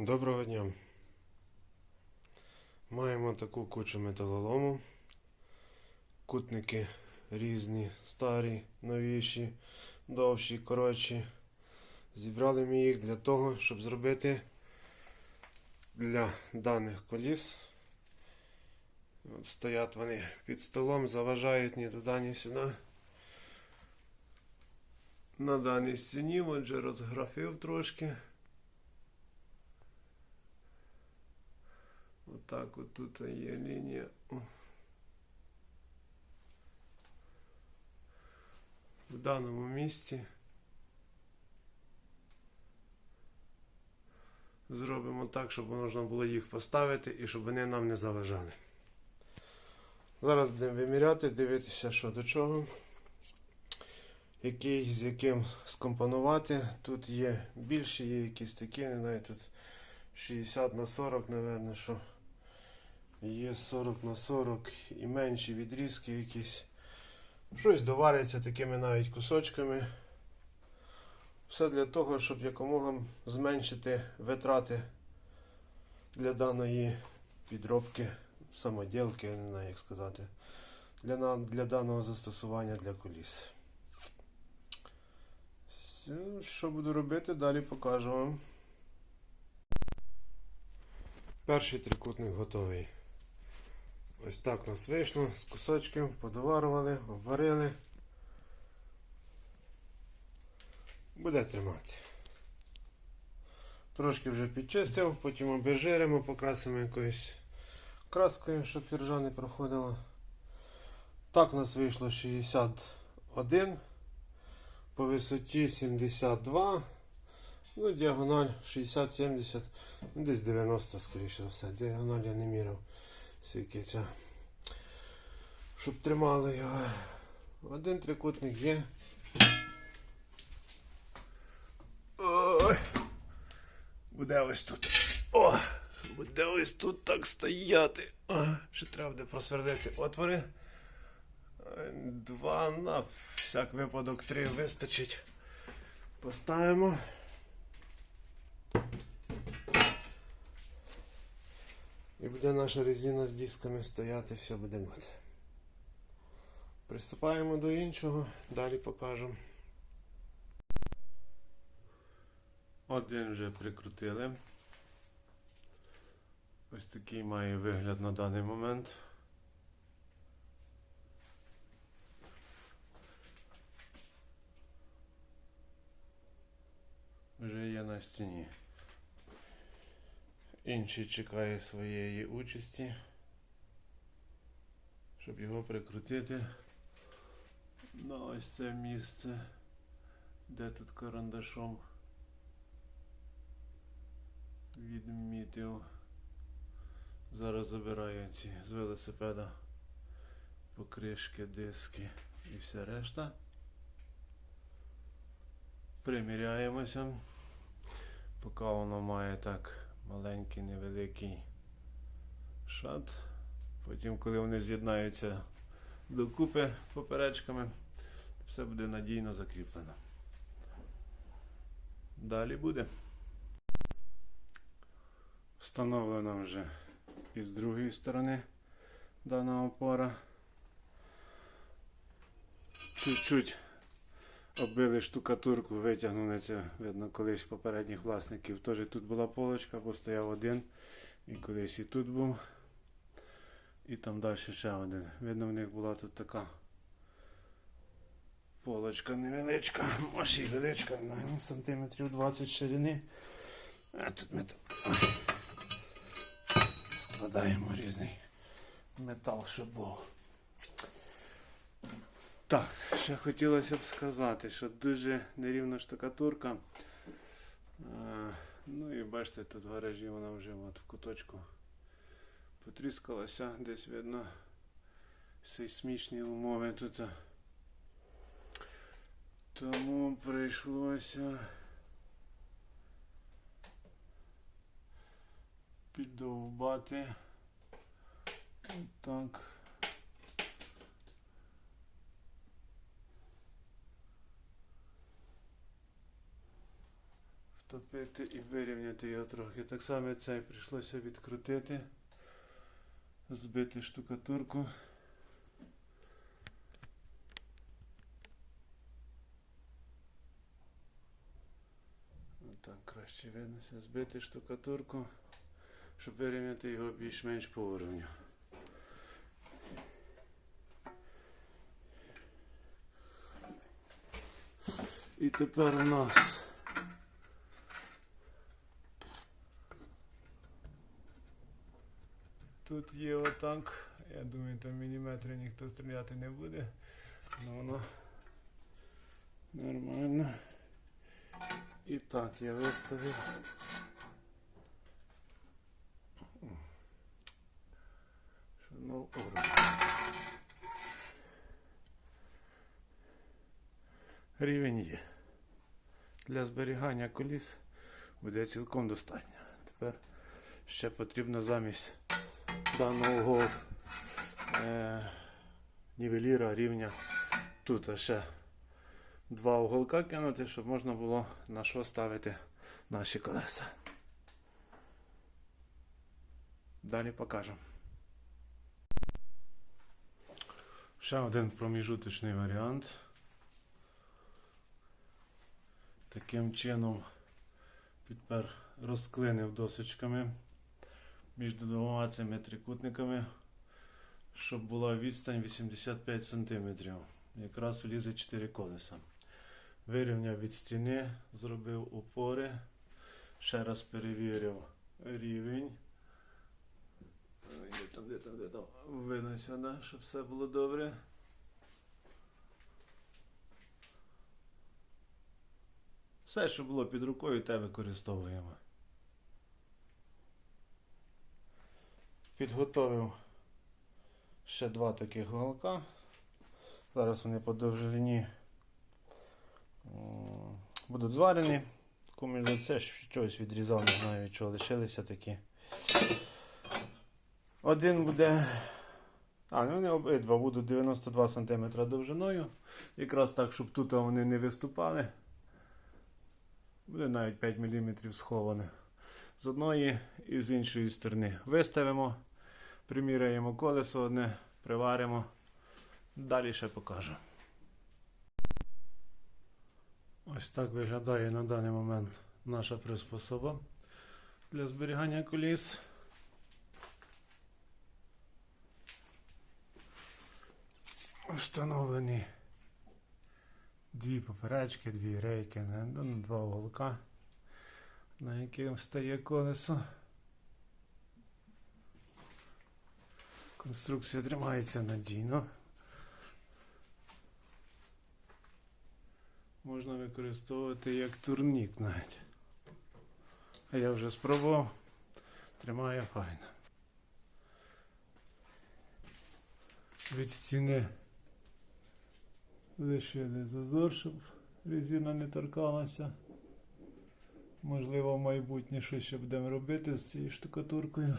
Доброго дня. Маємо таку кучу металолому. Кутники різні, старі, новіші, довші, коротші. Зібрали ми їх для того, щоб зробити для даних коліс. От стоять вони під столом, заважають ні туди, ні сюди. На даній стіні, отже, розграфив трошки. Отак от тут є лінія. В даному місці зробимо так, щоб можна було їх поставити і щоб вони нам не заважали. Зараз будемо виміряти, дивитися, що до чого. Який з яким скомпонувати. Тут є більші, є якісь такі, не знаю, тут 60 на 40, напевно, що. Є 40 на 40 і менші відрізки якісь. Щось довариться такими навіть кусочками. Все для того, щоб якомога зменшити витрати для даної підробки, самоділки, я не знаю, як сказати, для, для даного застосування для коліс. Що буду робити, далі покажу вам. Перший трикутник готовий. Ось так нас вийшло з кусочків, подоварували, обварили. Буде тримати. Трошки вже підчистив, потім обезжиримо, покрасимо якоюсь краскою, щоб іржа не проходила. Так нас вийшло 61, по висоті 72, ну діагональ 60-70, ну, десь 90, скоріше все. Діагональ я не міряв скільки ця. Щоб тримали його. Один трикутник є. Ой. Буде ось тут. О! Буде ось тут так стояти. О, ще треба буде просвердити отвори. Два на всяк випадок три вистачить. Поставимо. І буде наша резина з дисками стояти, все буде good. Приступаємо до іншого, далі покажемо. Один вже прикрутили. Ось такий має вигляд на даний момент. Вже є на стіні. Інший чекає своєї участі, щоб його прикрутити на ось це місце, де тут карандашом відмітив. Зараз забираю ці з велосипеда покришки, диски і вся решта. Приміряємося, поки воно має так маленький невеликий шат. Потім, коли вони з'єднаються докупи поперечками, все буде надійно закріплено. Далі буде. Встановлена вже і з другої сторони дана опора. Чуть-чуть оббили штукатурку, витягнули це, видно, колись попередніх власників. Теж тут була полочка, постояв один. І колись і тут був. І там далі ще один. Видно, в них була тут така полочка невеличка, може і величка, сантиметрів 20 ширини. А тут ми так складаємо різний метал, щоб був. Так, ще хотілося б сказати, що дуже нерівна штукатурка. Е, Ну і бачите, тут в гаражі вона вже от в куточку потріскалася, десь видно сейсмічні умови тут. Тому прийшлося піддовбати. Так. Втопити і вирівняти його трохи. Так само цей прийшлося відкрутити, збити штукатурку. Там краще виднося, збити штукатурку, щоб вирівняти його більш-менш по уровню. І тепер у нас є отак. Я думаю, там міліметри ніхто стріляти не буде. Ну воно нормально. І так я виставив. Що уровень. Рівень є. Для зберігання коліс буде цілком достатньо. Тепер ще потрібно замість даного е, нівеліра рівня тут ще два уголка кинути, щоб можна було на що ставити наші колеса. Далі покажемо. Ще один проміжуточний варіант. Таким чином підпер розклинив досочками між двома цими трикутниками, щоб була відстань 85 см. Якраз влізе 4 колеса. Вирівняв від стіни, зробив упори, ще раз перевірив рівень. Де там, де там, де там. Видно сюди, щоб все було добре. Все, що було під рукою, те використовуємо. Підготовив ще два таких голка. Зараз вони по довжині будуть зварені. Комусь за це щось відрізав, не знаю від чого лишилися такі. Один буде. А, ну вони обидва будуть 92 см довжиною. Якраз так, щоб тут вони не виступали. Буде навіть 5 мм сховане. З одної і з іншої сторони. Виставимо, приміряємо колесо одне, приваримо. Далі ще покажу. Ось так виглядає на даний момент наша приспособа для зберігання коліс. Встановлені дві поперечки, дві рейки, ну, два уголка, на яких стає колесо. Конструкція тримається надійно. Можна використовувати як турнік навіть. А я вже спробував. Тримає файно. Від стіни лишили зазор, щоб резина не торкалася. Можливо, в майбутнє щось ще будемо робити з цією штукатуркою.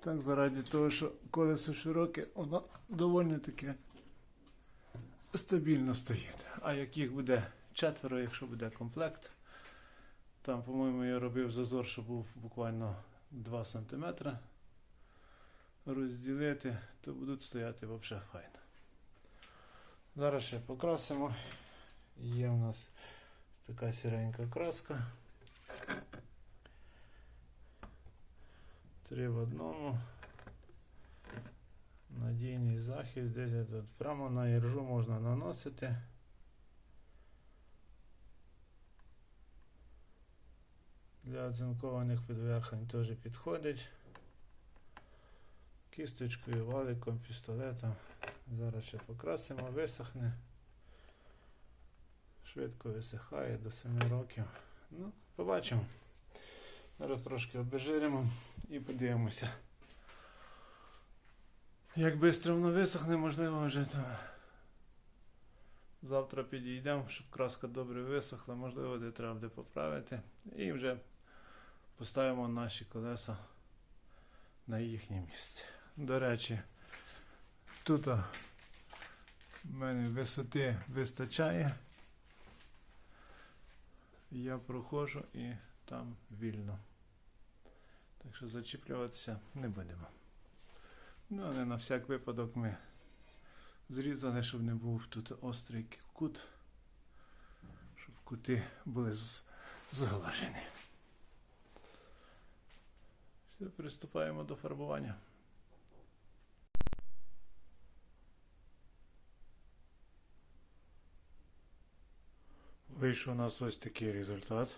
Так, заради того, що колесо широке, воно доволі таке стабільно стоїть. А як їх буде четверо, якщо буде комплект, там, по-моєму, я робив зазор, що був буквально 2 см. Розділити, то будуть стояти взагалі файно. Зараз ще покрасимо. Є у нас така сіренька краска. Три в одному. Надійний захист, десь тут прямо на іржу можна наносити. Для оцинкованих підверхонь теж підходить. Кісточкою, валиком, пістолетом. Зараз ще покрасимо, висохне. Швидко висихає до 7 років. Ну, побачимо. Зараз трошки обезжиримо і подивимося. Як швидко воно висохне, можливо, вже там завтра підійдемо, щоб краска добре висохла, можливо, де треба буде поправити. І вже поставимо наші колеса на їхнє місце. До речі, тут У мене висоти вистачає. Я проходжу і там вільно. Так що зачіплюватися не будемо. Ну, але на всяк випадок ми зрізали, щоб не був тут острий кут, щоб кути були зглажені. Все, приступаємо до фарбування. Вийшов у нас ось такий результат.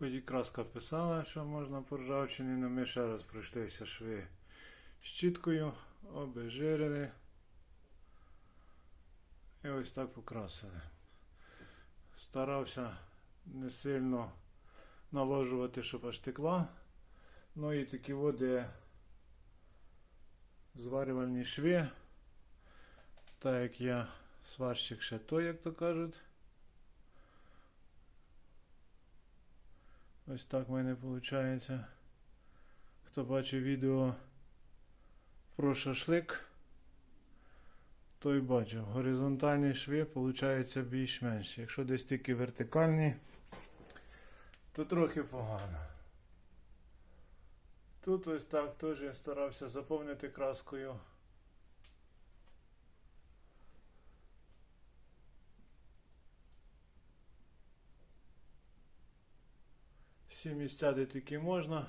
Хоч і краска писала, що можна по ржавчині, але ми ще раз пройшлися шви щіткою, обезжирили і ось так покрасили. Старався не сильно наложувати, щоб аж текла. Ну і такі води зварювальні шви. Так як я сварщик ще той, як то кажуть. Ось так в мене виходить. Хто бачив відео про шашлик, той бачив. Горизонтальні шви виходить більш-менш. Якщо десь тільки вертикальні, то трохи погано. Тут ось так теж я старався заповнити краскою. Всі місця, де тільки можна.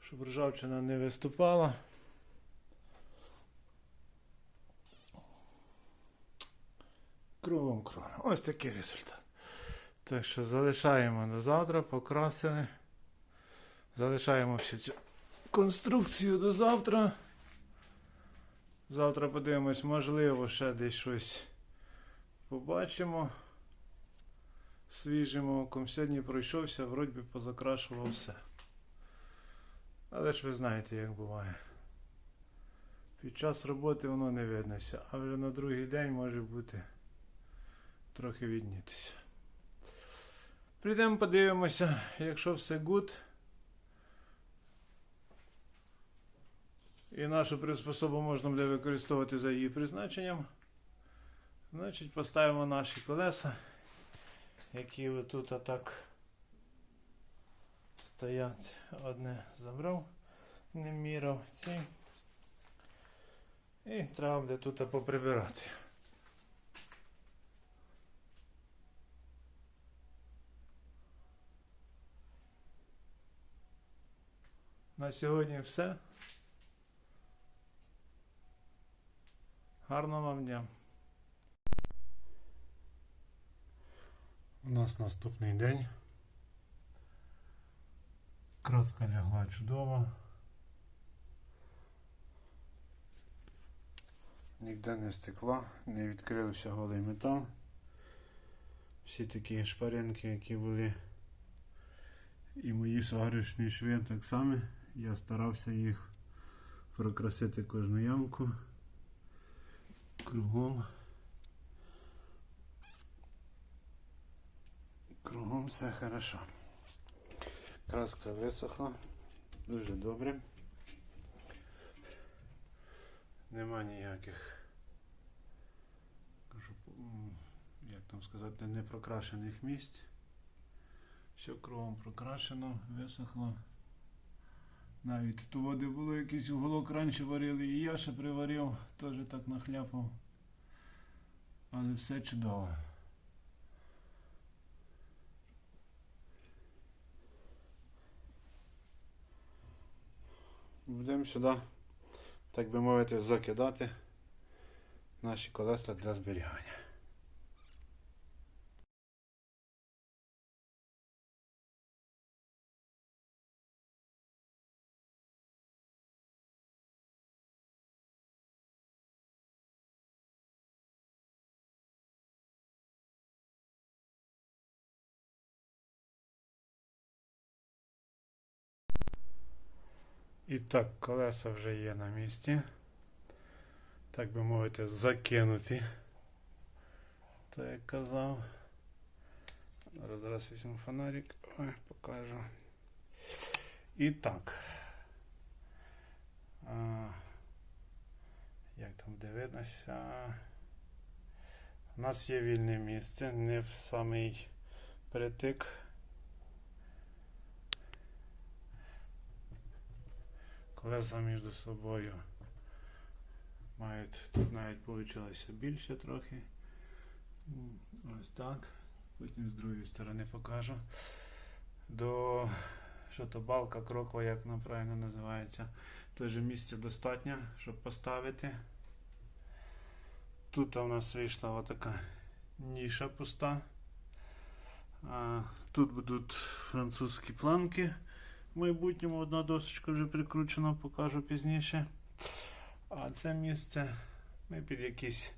Щоб ржавчина не виступала. Кругом крона. Ось такий результат. Так що залишаємо до завтра, покрасили. Залишаємо всю цю конструкцію до завтра. Завтра подивимось, можливо, ще десь щось побачимо. Свіжим оком. Сьогодні пройшовся, вроді би позакрашував все. Але ж ви знаєте, як буває. Під час роботи воно не виднося, а вже на другий день може бути трохи віднітися. Прийдемо, подивимося, якщо все гуд. І нашу приспособу можна буде використовувати за її призначенням. Значить, поставимо наші колеса, які отут отак стоять. Одне забрав, не міряв ці. І треба буде тут поприбирати. На сьогодні все. Гарного вам дня. У нас наступний день. Краска лягла чудово. Ніде не стекла, не відкрився голий метал. Всі такі шпаринки, які були. І мої сварочні шви так само. Я старався їх прокрасити кожну ямку кругом. Кругом все хорошо. Краска висохла. Дуже добре. Нема ніяких, як там сказати, непрокрашених місць. Все кругом прокрашено, висохло. Навіть ту води було якийсь уголок раніше варили, і я ще приварив, теж так нахляпав. Але все чудово. Будемо сюди, так би мовити, закидати наші колеса для зберігання. І так, колеса вже є на місці. Так би мовити, закинуті. Так як казав. Зараз зараз візьму фонарик, ой, покажу. І так. А, як там дивитися? У нас є вільне місце, не в самий притик. Колеса між собою мають тут навіть вийшло більше трохи. Ось так. Потім з другої сторони покажу. До що то балка крокова, як вона правильно називається. Теж місця достатньо, щоб поставити. Тут у нас вийшла отака ніша пуста. А, тут будуть французькі планки. В майбутньому одна досочка вже прикручена, покажу пізніше. А це місце ми під якісь,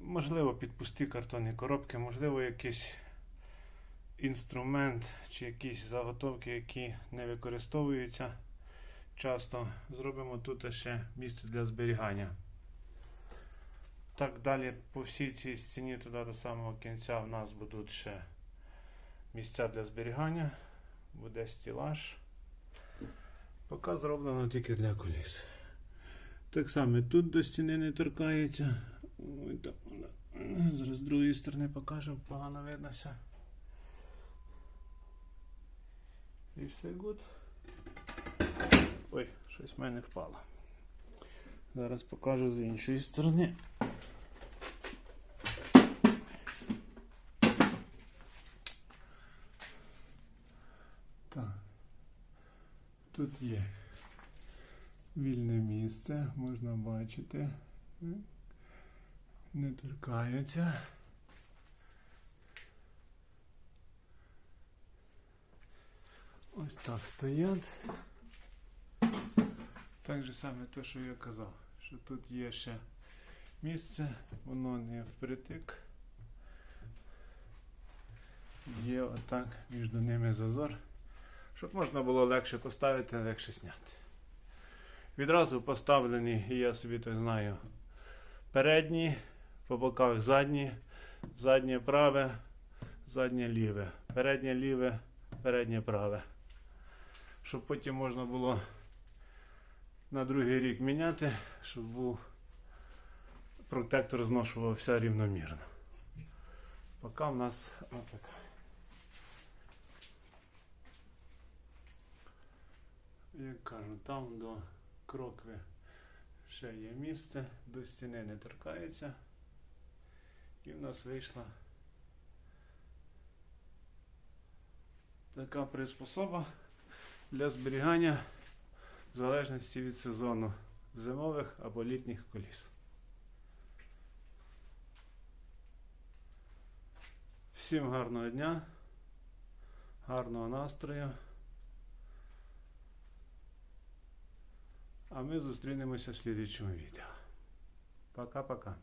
можливо, під пусті картонні коробки, можливо, якийсь інструмент чи якісь заготовки, які не використовуються часто. Зробимо тут ще місце для зберігання. Так далі по всій цій стіні туди до самого кінця в нас будуть ще місця для зберігання. Буде стілаж. Поки зроблено тільки для коліс. Так само тут до стіни не торкається. Ой, так. Зараз з другої сторони покажу, погано виднося. І все гуд. Ой, щось в мене впало. Зараз покажу з іншої сторони. Так. Тут є вільне місце, можна бачити. Не торкаються. Ось так стоять. Так же саме те, що я казав, що тут є ще місце, воно не впритик. Є отак між ними зазор, щоб можна було легше поставити, легше зняти. Відразу поставлені, і я собі так знаю, передні, по боках задні, заднє праве, заднє ліве, переднє ліве, переднє праве. Щоб потім можна було на другий рік міняти, щоб був протектор зношувався рівномірно. Поки в нас отак. Як кажу, там до крокви ще є місце, до стіни не торкається. І в нас вийшла така приспособа для зберігання в залежності від сезону зимових або літніх коліс. Всім гарного дня, гарного настрою. А ми зустрінемося в слідчому відео. Пока-пока.